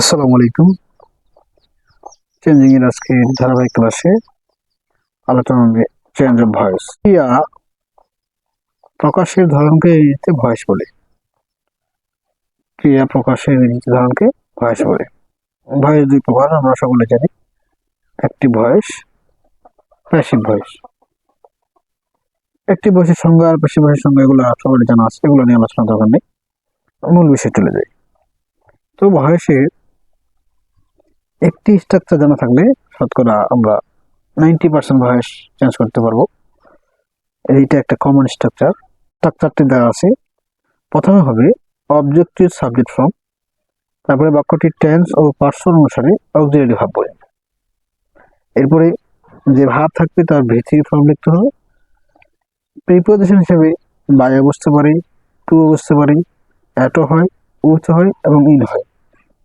আসসালামু আলাইকুম। চেঞ্জিং এর আজকে ধারাবাহিক ক্লাসে আলোচনা চেঞ্জ অফ ভয়েস ক্রিয়া প্রকাশের ধরনকে ইংরেজিতে ভয়েস বলে। ক্রিয়া প্রকাশের ইংরেজি ধরনকে ভয়েস বলে। ভয়েস দুই প্রকার, আমরা সকলে জানি। একটি ভয়েস প্যাসিভ ভয়েস একটি ভয়েসের সংজ্ঞা আর প্যাসিভ ভয়েসের সংজ্ঞা এগুলো সবারই জানা আছে, এগুলো নিয়ে আলোচনা দরকার নেই। মূল বিষয়ে চলে যায় তো ভয়েসের একটি স্ট্রাকচার জানা থাকলে শতকরা আমরা নাইনটি পার্সেন্ট ভয়েস চেঞ্জ করতে পারব। এইটা একটা কমন স্ট্রাকচার স্ট্রাকচারটি দেওয়া আছে। প্রথমে হবে অবজেক্টিভ সাবজেক্ট ফর্ম তারপরে বাক্যটির টেন্স ও পার্সন অনুসারে অক্সিলারি ভাব বলে। এরপরে যে ভাব থাকবে তার ভিত্তির ফর্ম লিখতে হবে। প্রিপোজিশন হিসেবে বাই বসতে পারে টু বসতে পারে অ্যাটো হয় উইথ হয় এবং ইন হয়।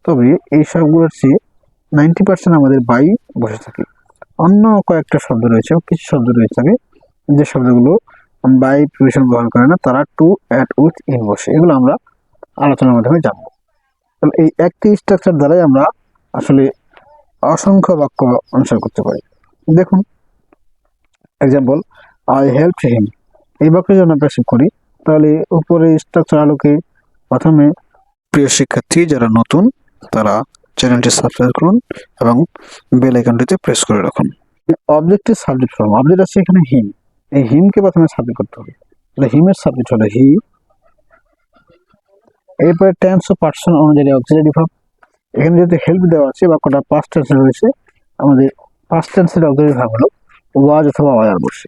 তবে এই সবগুলোর চেয়ে নাইনটি পার্সেন্ট আমাদের বাই বসে থাকে। অন্য কয়েকটা শব্দ রয়েছে কিছু শব্দ রয়েছে থাকে যে শব্দগুলো বাই প্রিপেশন গ্রহণ করে না, তারা টু, অ্যাট, উইথ, ইন বসে। এগুলো আমরা আলোচনার মাধ্যমে জানব। তাহলে এই একটি স্ট্রাকচার দ্বারাই আমরা আসলে অসংখ্য বাক্য অনুসরণ করতে পারি। দেখুন এক্সাম্পল আই হেল্প হিম এই বাক্যে যদি আমরা প্যাসিভ করি। তাহলে উপরে স্ট্রাকচার আলোকে প্রথমে প্রিয় শিক্ষার্থী যারা নতুন, তারা চ্যানেলটি সাবস্ক্রাইব করুন এবং বেল আইকনটিতে প্রেস করে রাখুন। অবজেক্টের সাবজেক্ট ফর্ম অবজেক্ট আছে এখানে হিম এই হিমকে প্রথমে সাবজেক্ট করতে হবে। তাহলে হিমের সাবজেক্ট হলো হি এরপরে টেন্স ও পার্সন অনুযায়ী অক্সিলারি ভাব এখানে যেহেতু হেল্প দেওয়া আছে বাক্যটা পাস্ট টেন্সে রয়েছে, আমাদের পাস্ট টেন্সের অক্সিলারি ভাব হলো ওয়াজ অথবা ওয়ার বসে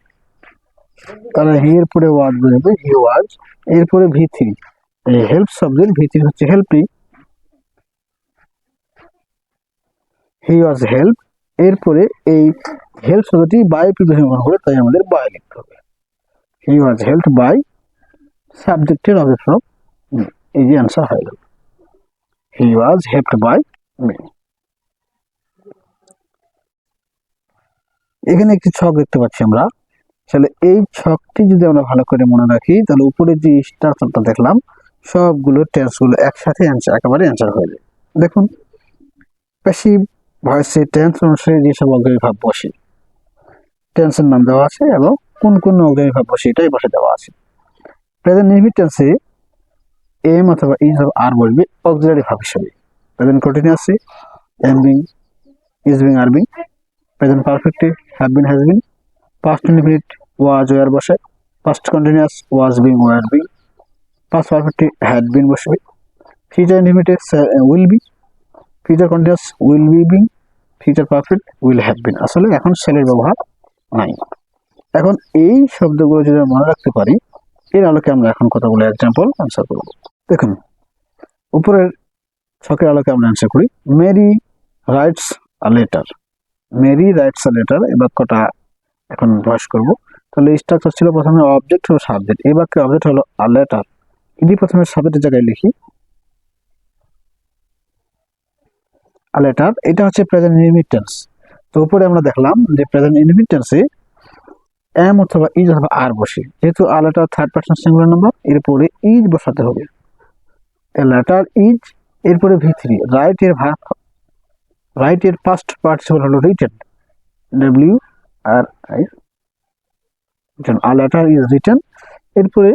তাহলে হি এর পরে ওয়াজ বেরোবে হি ওয়াজ এরপরে V three help subject V three হচ্ছে হেল্পিং হি ওয়াজ হেল্প এরপরে এই হেল্প শব্দটি বাই প্রিপোজিশন গ্রহণ করে তাই আমাদের বাই লিখতে হবে। হি ওয়াজ হেল্প বাই সাবজেক্টের অবজেক্ট ফ্রম এই যে অ্যান্সার হয়ে গেল। He was helped by me এখানে একটি ছক দেখতে পাচ্ছি আমরা। তাহলে এই ছকটি যদি আমরা ভালো করে মনে রাখি, তাহলে উপরে যে স্ট্রাকচারটা দেখলাম, সবগুলো টেন্সগুলো একসাথে অ্যান্সার একেবারে অ্যান্সার হয়ে যায়। দেখুন প্যাসিভ ভয়েসে টেন্স অনুসারে যেসব অগ্রী ভাব বসে। টেন্সের নাম দেওয়া আছে এবং কোন কোন অগ্রী ভাব বসে এটাই বসে দেওয়া আছে। প্রেজেন্ট নির্মিত টেন্সে এম অথবা ইজ অথবা আর বলবে অক্সিলারি ভাব হিসেবে। Present কন্টিনিউয়াসে am being is being are being present পারফেক্টে have been has been past indefinite was were বসে। Past continuous was being were being past পারফেক্টে had been বসবে। Future ইনডিফিনিটে will be future continuous will be being future perfect will have been আসলে এখন সেলের ব্যবহার নাই। এখন এই শব্দগুলো যদি মনে রাখতে পারি, এর আলোকে আমরা এখন কতগুলো এক্সাম্পল অ্যান্সার করব। দেখুন, উপরের ছকের আলোকে আমরা অ্যান্সার করি Mary writes a letter Mary writes a letter এই বাক্যটা এখন ভয়েস করব। তাহলে স্ট্রাকচার ছিল প্রথমে অবজেক্ট হলো সাবজেক্ট এই বাক্যে অবজেক্ট হলো আ লেটার যদি প্রথমে সাবজেক্টের জায়গায় লিখি লেটার এটা হচ্ছে প্রেজেন্ট ইনভিটেন্স তো উপরে আমরা দেখলাম যে প্রেজেন্ট ইনভিটেন্সে এম অথবা ইজ অথবা আর বসে। যেহেতু a letter third person singular number এরপরে ইজ বসাতে হবে। এ লেটার ইজ এরপরে ভি থ্রি রাইট এর ভাগ রাইট এর ফার্স্ট পার্টিসিপল হলো written W R I a letter is written এরপরে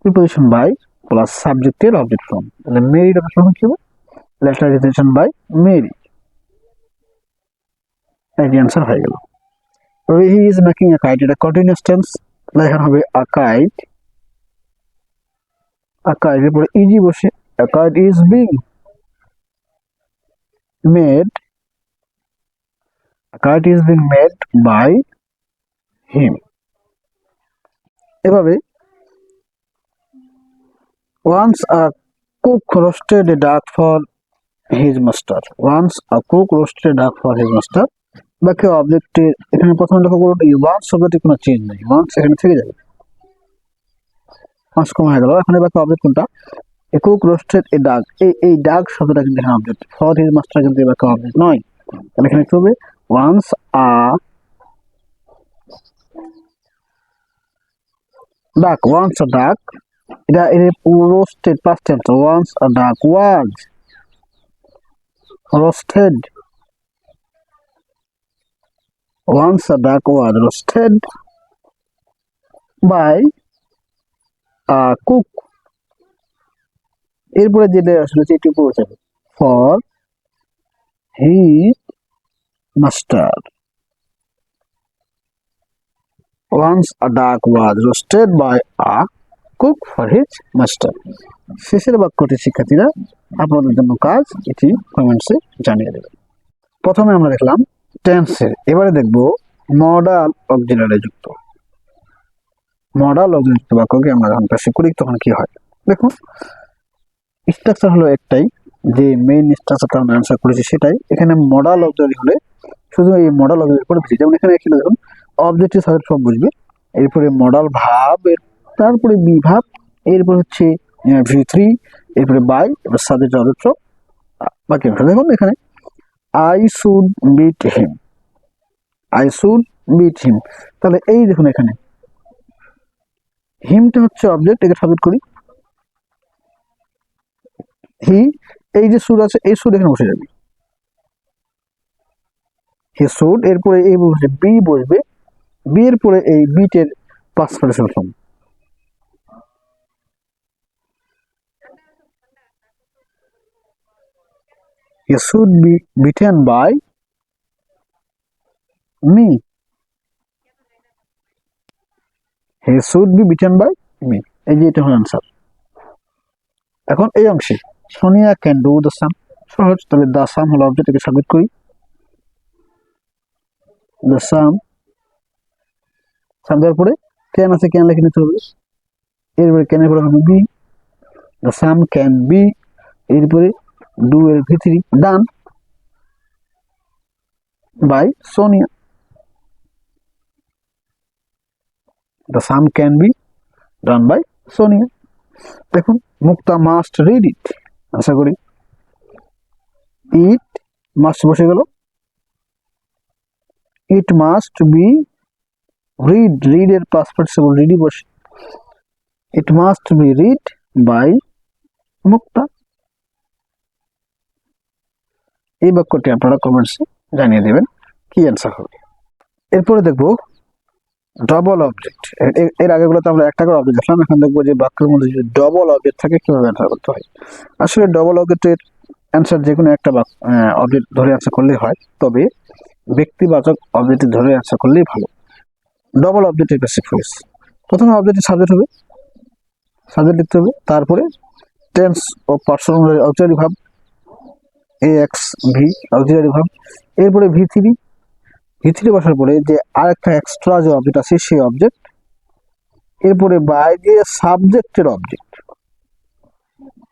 প্রিপোজিশন বাই প্লাস সাবজেক্টের অবজেক্ট ফর্ম তাহলে মেরিড অবজেক্ট ফর্ম কি হবে? Letter is written by Mary. এই অ্যান্সার হয়ে গেল। He is making a kite এটা কন্টিনিউয়াস টেন্স লেখা হবে আ কাইট আ কাইট এরপরে ইজি বসে a kite is being made a kite is being made by him এভাবে, once a cook roasted a duck for his master. Once a cook roasted duck for his master, বাকি অবজেক্টে এখানে প্রথমে লক্ষ্য করুন, এই once শব্দটি কোনো চেঞ্জ নেই। ওয়ান্স এখানে থেকে যাবে। ওয়ান্স কম হয়ে গেল। এখন বাকি অবজেক্ট কোনটা? এ কুক রোস্টেড এ ডাক এই এই ডাক শব্দটা কিন্তু এখানে অবজেক্ট ফর হিজ মাস্টার কিন্তু বাকি অবজেক্ট নয়। তাহলে এখানে কি হবে? ওয়ান্স আ ডাক ওয়ান্স আ ডাক এটা এর পুরো state past tense once a duck was roasted once a duck was roasted by a cook এরপরে যেটা আসলে এটি পড়েছে for he master once a duck was roasted by a cook for his master শেষের বাক্যটি শিক্ষার্থীরা আপনাদের জন্য কাজ, এটি কমেন্টসে জানিয়ে দেবেন প্রথমে আমরা দেখলাম টেন্সের এবারে দেখব মডাল অক্সিলারি যুক্ত। মডাল অক্সিলারি বাক্যকে আমরা যখন পেশি করি, তখন কি হয়? দেখুন স্ট্রাকচার হলো একটাই, যে মেইন স্ট্রাকচারটা আমরা অ্যান্সার করেছি সেটাই। এখানে মডাল অক্সিলারি হলে শুধু এই মডাল অক্সিলারি করে ভিত্তি। যেমন এখানে এখানে দেখুন অবজেক্টিভ সাবজেক্ট সব বুঝবে। এরপরে মডাল ভাব এর তারপরে বিভাব এরপর হচ্ছে ভি থ্রি, এরপরে বাই এবার সাবজেক্ট অবজেক্ট বাকি দেখুন এখানে। I should beat him. I should beat him. তাহলে এই দেখুন এখানে। হিমটা হচ্ছে অবজেক্ট একে সাবজেক্ট করি। হি, এই যে সুর আছে, এই সুর এখানে বসে যাবে। হি শুড, এরপরে এই বসে বি বসবে। বি এর পরে এই বিটের percent form He should be beaten by me. He should be beaten by me. এই যে এটা হল আনসার এখন এই অংশে Sonia can do the sum সহজ, তাহলে দ্য সাম হলো অবজেক্টকে সাবমিট করি। দ্য সাম সাম দেওয়ার পরে ক্যান আছে ক্যান লিখে নিতে হবে। এরপরে ক্যানের পরে হবে be the sum can be এরপরে ডু এর ভিতরি done by Sonia the sum can be done by Sonia দেখুন, মুক্তা মাস্ট রিড ইট আশা করি ইট মাস্ট বসে গেল। It must be read read এর পাস পার্টিসিপল রিডই বসে। It must be read by Mukta. এই বাক্যটি আপনারা কমেন্টসে জানিয়ে দেবেন, কি অ্যান্সার হবে? এরপরে দেখব ডবল অবজেক্ট এর আগেগুলোতে আমরা একটা করে অবজেক্ট দেখলাম, এখন দেখব যে বাক্যের মধ্যে যদি ডবল অবজেক্ট থাকে, কীভাবে অ্যান্সার করতে হয়? আসলে ডবল অবজেক্টের অ্যান্সার যে কোনো একটা অবজেক্ট ধরে অ্যান্সার করলেই হয়, তবে ব্যক্তিবাচক অবজেক্ট ধরে অ্যান্সার করলেই ভালো। ডবল অবজেক্টের বেসিক ফোর্স প্রথমে অবজেক্টের সাবজেক্ট হবে সাবজেক্ট লিখতে হবে, তারপরে টেন্স ও পার্সন অক্সিলারি ভাব এ এক্স ভি অক্সিলারি ভাব এরপরে ভি থ্রি ভি থ্রি বসার পরে যে আরেকটা এক্সট্রা যে অবজেক্ট আছে সেই অবজেক্ট এরপরে বাই দিয়ে সাবজেক্টের অবজেক্ট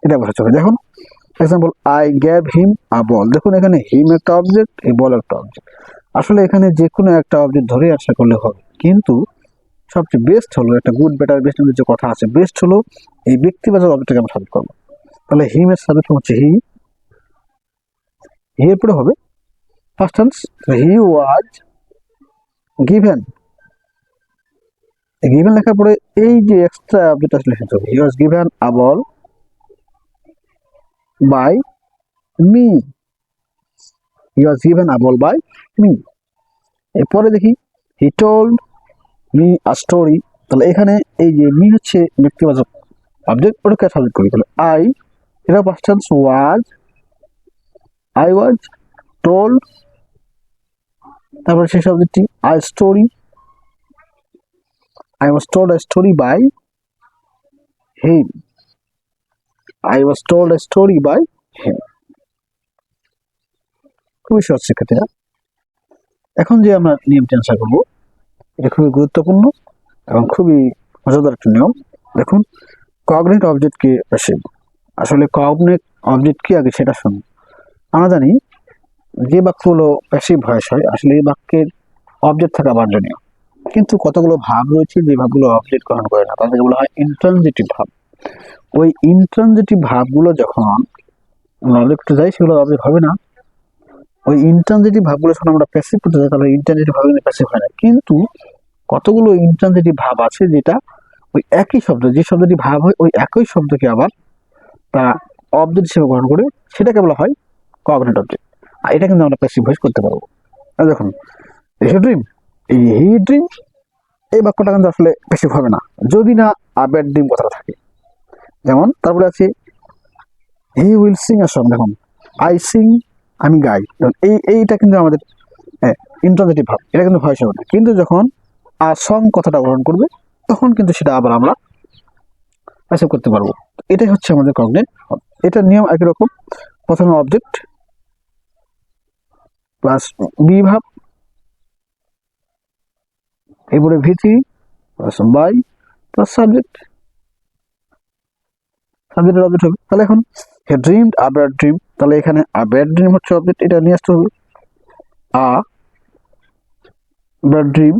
এটা বসাতে হবে। দেখুন example I gave him a ball দেখুন, এখানে হিম একটা অবজেক্ট এই বল একটা অবজেক্ট আসলে এখানে যে কোনো একটা অবজেক্ট ধরে আশা করলে হবে। কিন্তু সবচেয়ে বেস্ট হলো, একটা গুড বেটার বেস্ট যে কথা আছে বেস্ট হলো এই ব্যক্তিবাচক অবজেক্টকে আমরা সাবজেক্ট করব। তাহলে হিমের সাবজেক্ট হচ্ছে হি এরপরে হবে past tense he was given given লেখার পরে এই যে এক্সট্রা আসলে লিখতে হবে। He was given a ball by me he was given a ball by me এরপরে দেখি he told me a story তাহলে এখানে এই যে মি হচ্ছে ব্যক্তিবাচক অবজেক্ট ওটাকে সাবজেক্ট করি। তাহলে আই এটা past tense was I was told তারপরে সেই শব্দটি I story I was told a story by him I was told a story by him খুবই সহজ শিক্ষার্থীরা। এখন যে আমরা নিয়মটি আনসার করব, এটা খুবই গুরুত্বপূর্ণ এবং খুবই মজাদার একটা নিয়ম। দেখুন কগনেট অবজেক্ট কি প্যাসিভ আসলে কগনেট অবজেক্ট কি আগে সেটা শুনুন। আমরা জানি যে বাক্যগুলো প্যাসিভ ভয়েস হয়, আসলে এই বাক্যের অবজেক্ট থাকা বাঞ্ছনীয়। কিন্তু কতগুলো ভাব রয়েছে যে ভাবগুলো অবজেক্ট গ্রহণ করে না? তাদেরকে বলা হয় ইন্ট্রানজিটিভ ভাব ওই ইন্ট্রানজিটিভ ভাবগুলো যখন আমরা অবজেক্ট যাই সেগুলো অবজেক্ট হবে না। ওই ইন্ট্রানজিটিভ ভাবগুলো যখন আমরা প্যাসিভ করতে যাই তাহলে ইন্ট্রানজিটিভ ভাব প্যাসিভ হয় না। কিন্তু কতগুলো ইন্ট্রানজিটিভ ভাব আছে যেটা ওই একই শব্দ, যে শব্দটি ভাব হয়, ওই একই শব্দকে আবার তারা অবজেক্ট হিসেবে গ্রহণ করে, সেটাকে বলা হয় কগনেট অবজেক্ট আর এটা কিন্তু আমরা প্যাসিভ ভয়েস করতে পারব। আর দেখুন হি ড্রিম হি ড্রিম এই বাক্যটা কিন্তু আসলে প্যাসিভ হবে না। যদি না আ ব্যাড ড্রিম কথাটা থাকে। যেমন, তারপরে আছে he will sing a song দেখুন আই সিং আমি গাই। এই, এইটা কিন্তু আমাদের ইন্টারনেটিভ ভাব। এটা কিন্তু ভয়েস হবে না। কিন্তু যখন আ সং কথাটা গ্রহণ করবে, তখন কিন্তু সেটা আবার আমরা প্যাসিভ করতে পারব। এটাই হচ্ছে আমাদের কগনেট এটা নিয়ম একই রকম। প্রথমে অবজেক্ট প্লাস বি ভাব এরপরে V three plus by plus subject সাবজেক্টের অবজেক্ট হবে। তাহলে এখন হে ড্রিম ব্যাড ড্রিম তাহলে এখানে আ ব্যাড ড্রিম হচ্ছে অবজেক্ট এটা নিয়ে আসতে হবে। A bad dream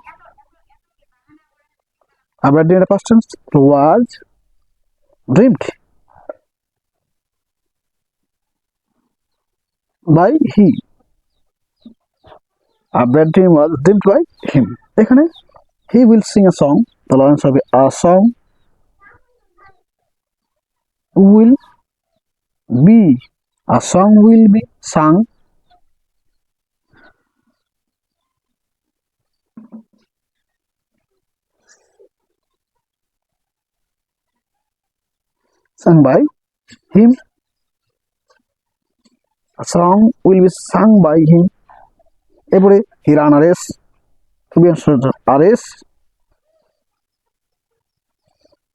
a bad dream এটা past tense was dreamed by he bad dream was dreamed by him এখানে he will sing a song তাহলে আনসার হবে a song will be, a song will be sung sung by him. A song will be sung by him. এরপরে he ran আর এস সুবিয়ান আর S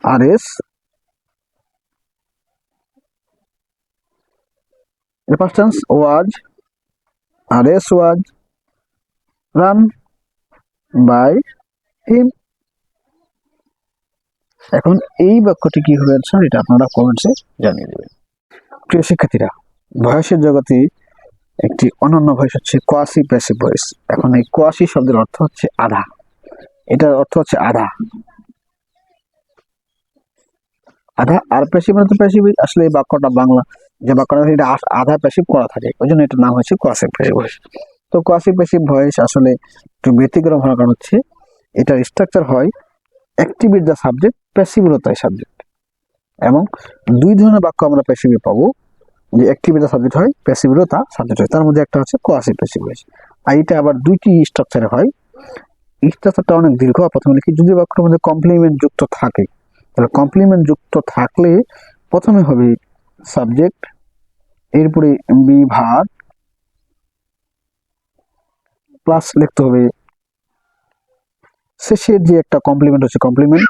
আর এস রেপারস্টেন্স was R S was, run by him. এখন এই বাক্যটি কি হয়েছে, এটা আপনারা কমেন্টসে জানিয়ে দেবেন। প্রিয় শিক্ষার্থীরা বয়সের জগতে একটি অনন্য ভয়েস হচ্ছে কোয়াসি প্যাসিভ ভয়েস এখন এই কোয়াসি শব্দের অর্থ হচ্ছে আধা। এটার অর্থ হচ্ছে আধা। আধা আর প্যাসিভ মানে তো প্যাসিভ আসলে এই বাক্যটা বাংলা, যে বাক্যটা এটা আধা প্যাসিভ করা থাকে। ওই জন্য এটার নাম হচ্ছে কোয়াসি প্যাসিভ ভয়েস তো কোয়াসি প্যাসিভ ভয়েস আসলে একটু ব্যতিক্রম হওয়ার কারণ হচ্ছে, এটার স্ট্রাকচার হয় অ্যাক্টিভ দ্য সাবজেক্ট প্যাসিভ তাই সাবজেক্ট এবং দুই ধরনের বাক্য আমরা প্যাসিভে পাবো। যে অ্যাক্টিভ দ্য সাবজেক্ট হয় প্যাসিভ হলো তা সাবজেক্ট হয়। তার মধ্যে একটা হচ্ছে কোয়াসি প্যাসিভ ভয়েস আর এটা আবার দুইটি স্ট্রাকচারে হয়। স্ট্রাকচারটা অনেক দীর্ঘ, প্রথমে লিখি, যদি বাক্যের মধ্যে কমপ্লিমেন্ট যুক্ত থাকে, তাহলে কমপ্লিমেন্ট যুক্ত থাকলে প্রথমে হবে সাবজেক্ট এরপরে বিভাগ প্লাস লিখতে হবে শেষের যে একটা কমপ্লিমেন্ট হচ্ছে কমপ্লিমেন্ট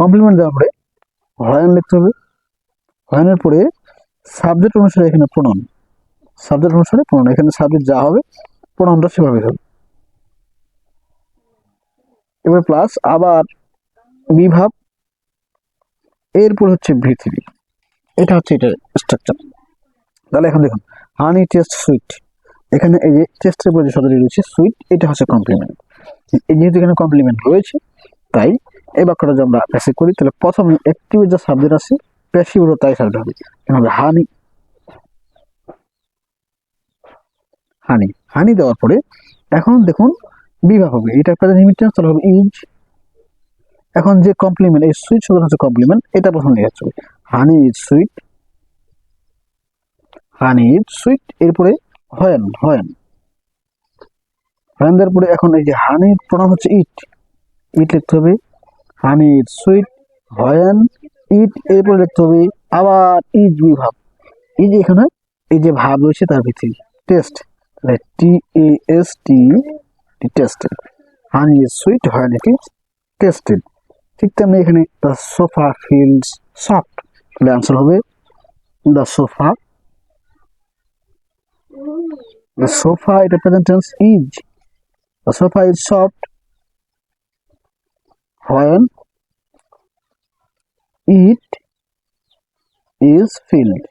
কমপ্লিমেন্ট দেওয়ার পরে হয়ন লিখতে হবে। হয়নের পরে সাবজেক্ট অনুসারে এখানে প্রণন সাবজেক্ট অনুসারে প্রণন এখানে সাবজেক্ট যা হবে প্রণনটা সেভাবে হবে। এবার প্লাস আবার বিভাব এরপর হচ্ছে পৃথিবী। এটা হচ্ছে এটা স্ট্রাকচার তাহলে এখন দেখুন হানি টেস্ট সুইট এখানে এই যে টেস্টের পরে যে শব্দটি রয়েছে সুইট এটা হচ্ছে কমপ্লিমেন্ট যেহেতু এখানে কমপ্লিমেন্ট রয়েছে, তাই এই বাক্যটা যদি আমরা প্যাসিভ করি, তাহলে প্রথমে অ্যাক্টিভ যে সাবজেক্ট আছে প্যাসিভ হলো তাই সাবজেক্ট হবে এভাবে হানি হানি হানি দেওয়ার পরে, এখন দেখুন, বিভাগ হবে। এটা প্রেজেন্ট ইমিটেন্স তাহলে হবে ইজ এখন যে কমপ্লিমেন্ট এই সুইট শব্দ হচ্ছে কমপ্লিমেন্ট এটা প্রথম লেখা হবে honey is sweet honey is sweet এরপরে হয়েন হয়েন। হয়েন পরে এখন এই যে হানির প্রণাম হচ্ছে ইট ইট লিখতে হবে। হানি ইজ সুইট হয়েন ইট এরপরে লিখতে হবে আবার ইজ বিভাব এই যে এখানে, এই যে ভাব রয়েছে তার ভিত্তি টেস্ট তাহলে T A S T tasted honey is sweet when it, is tasted ঠিক তেমনি এখানে দ্য সোফা ফিলস সফট তাহলে আনসার হবে the sofa sofa, it represents tense is. The sofa is soft when it is filled.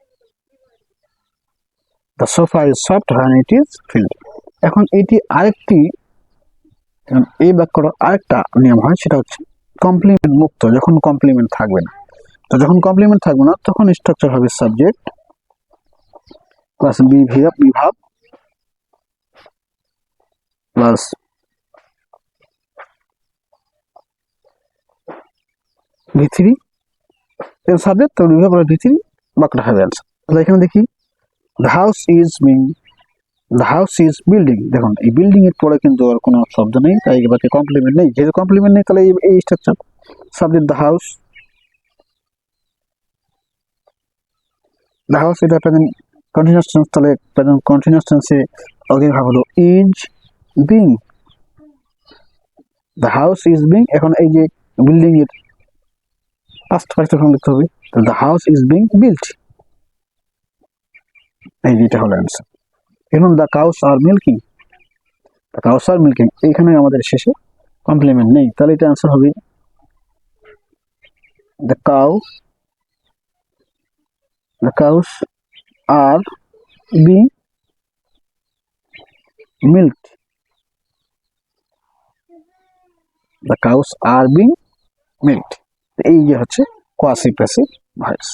The sofa is soft when it is filled. এখন এটি আরেকটি এই বাক্যটা আরেকটা নিয়ম হয়, সেটা হচ্ছে কমপ্লিমেন্ট মুক্ত, যখন কমপ্লিমেন্ট থাকবে না তো যখন কমপ্লিমেন্ট থাকবে না, তখন স্ট্রাকচার হবে সাবজেক্ট প্লাস বিভাব বিভাব প্লাস ভি থ্রি এর সাবজেক্ট তো বিভাগ প্লাস ভি থ্রি বাক্যটা হবে অ্যান্সার তাহলে এখানে দেখি the house is being the house is building দেখুন, এই বিল্ডিং এর পরে কিন্তু আর কোনো শব্দ নেই, তাই বাক্যে কমপ্লিমেন্ট নেই। যেহেতু কমপ্লিমেন্ট নেই, তাহলে এই- structure subject the house the house এটা প্রেজেন্ট কন্টিনিউয়াস টেন্স তাহলে প্রেজেন্ট কন্টিনিউয়াস টেন্সে অগ্রিম ভাব হলো is being the house is being এখন এই যে বিল্ডিং এর পাস্ট পার্টিসিপেশন লিখতে হবে the house is being built এই যেটা হলো অ্যান্সার এখন the cows are milking the cows are milking এইখানে আমাদের শেষে কমপ্লিমেন্ট নেই। তাহলে এটা অ্যান্সার হবে the cow the cows are being milked the cows are being milked এই হচ্ছে কোয়াসি প্যাসিভ ভয়েস